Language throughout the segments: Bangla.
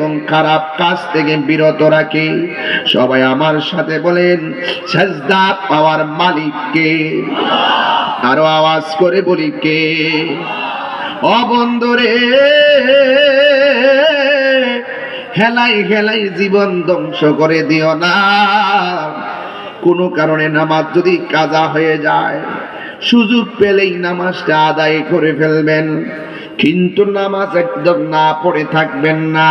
এবং খারাপ কাজ থেকে বিরত রাখে। সবাই আমার সাথে বলেন, সাজদা পাওয়ার মালিককে আরও আওয়াজ করে বলি, কে? অবন্ধরে হেলাই হেলাই জীবন ধ্বংস করে দিও না। কোনো কারণে নামাজ যদি কাজা হয়ে যায়, সুযোগ পেলেই নামাজটা আদায় করে ফেলবেন। কিন্তু নামাজ একদম না পড়ে থাকবেন না।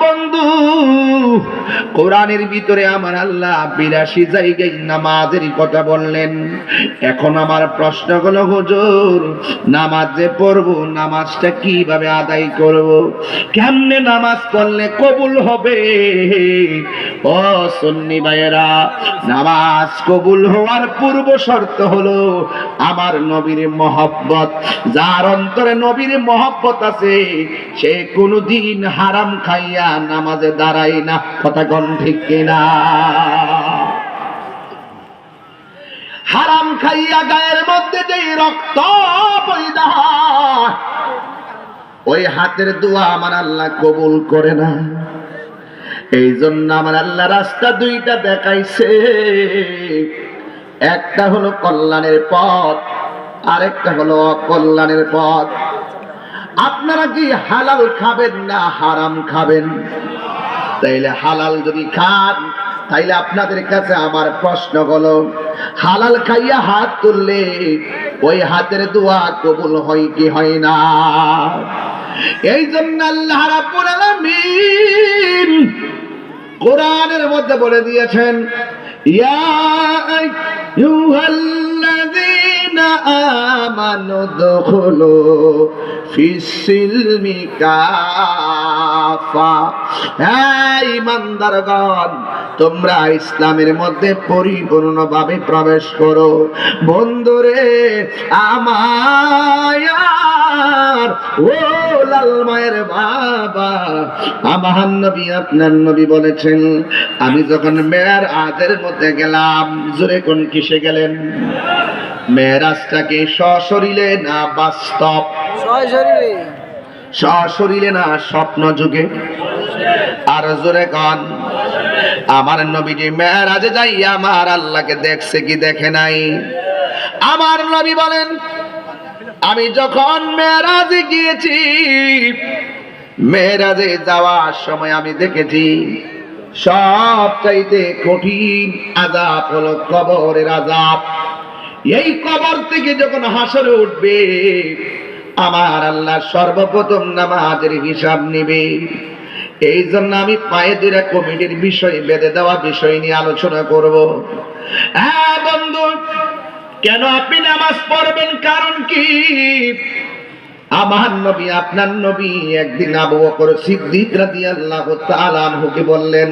বন্ধু, কোরআনের ভিতরে আমার আল্লাহ বিরাশি জায়গায় নামাজের কথা বললেন। এখন আমার প্রশ্ন হলো, হুজুর, নামাজ যে পড়ব, নামাজটা কীভাবে আদায় করব? কেমনে নামাজ পড়লে কবুল হবে? ও সন্নি ভাইয়েরা, নামাজ কবুল হওয়ার পূর্ব শর্ত হলো আমার নবীর মহব্বত। যার অন্তরে নবীর মহব্বত আছে। সে কোনোদিন হারাম খাইয়া নামাজে দাঁড়ায় না। কথা কন ঠিক কিনা? হারাম খাইয়া গায়ের মধ্যে যে রক্ত ওই হাতের দোয়া আমার আল্লাহ কবুল করে না। এই জন্য আমার আল্লাহ রাস্তা দুইটা দেখাইছে। একটা হলো কল্যাণের পথ আরেকটা হলো অকল্যাণের পথ। আপনারা কি হালাল খাবেন না হারাম খাবেন? তাইলে হালাল যদি খান, তাইলে আপনাদের কাছে আমার প্রশ্ন হলো, হালাল খাইয়া হাত তুললে ওই হাতের দোয়া কবুল হয় কি হয় না? এই জন্য আল্লাহ কোরআনের মধ্যে বলে দিয়েছেন, ইয়া আমানু দুখুলু হে ঈমানদারগণ তোমরা ইসলামের মধ্যে পরিপূর্ণভাবে প্রবেশ করো। বন্ধুরে আমার ও লাল মায়ের বাবা আমার নবী, আপনার নবী বলেছেন, আমি যখন মেয়ের আজের মধ্যে গেলাম, জোরে কোন কিসে গেলেন? মেয়েরাজটাকে সশরীরে না বাস্তব? সশরীরে। সশরীরে না স্বপ্ন যুগে? আর জোরে কন আমার নবীজি মেয়েরাজে যাই আমার আল্লাহকে দেখছে কি দেখে নাই? আমার নবী বলেন আমি যখন মেয়েরাজে গিয়েছি মেয়েরাজে যাওয়ার সময় আমি দেখেছি সব চাইতে কঠিন আজাব হলো কবরের আজাব এই কবর থেকে যখন হাসরে উঠবে, আমার আল্লাহ সর্বপ্রথম নামাজের হিসাব নিবে। এই জন্য আমি পায়ে দুরা কমিটির বিষয় বেঁধে দেওয়া বিষয় নিয়ে আলোচনা করব। হ্যাঁ বন্ধু, কেন আপনি নামাজ পড়বেন কারণ কি? আমার নবী, আপনার নবী একদিন আবু বকর সিদ্দিক রাদিয়াল্লাহু তাআলা আনহুকে বললেন,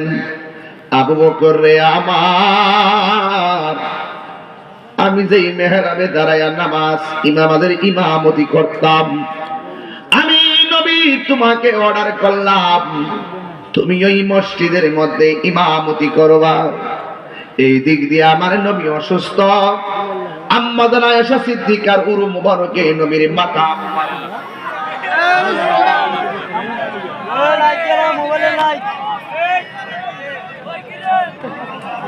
আবু বকর রে আমার আমি যেই মেহরাবে দাঁড়ায়া নামাজ ইমামাদের ইমামতি করতাম, আমি নবী তোমাকে অর্ডার করলাম, তুমি ওই মসজিদের মধ্যে ইমামতি করবা। এই দিক দিয়ে আমার নবী অসুস্থ। আম্মাদান সিদ্দিকার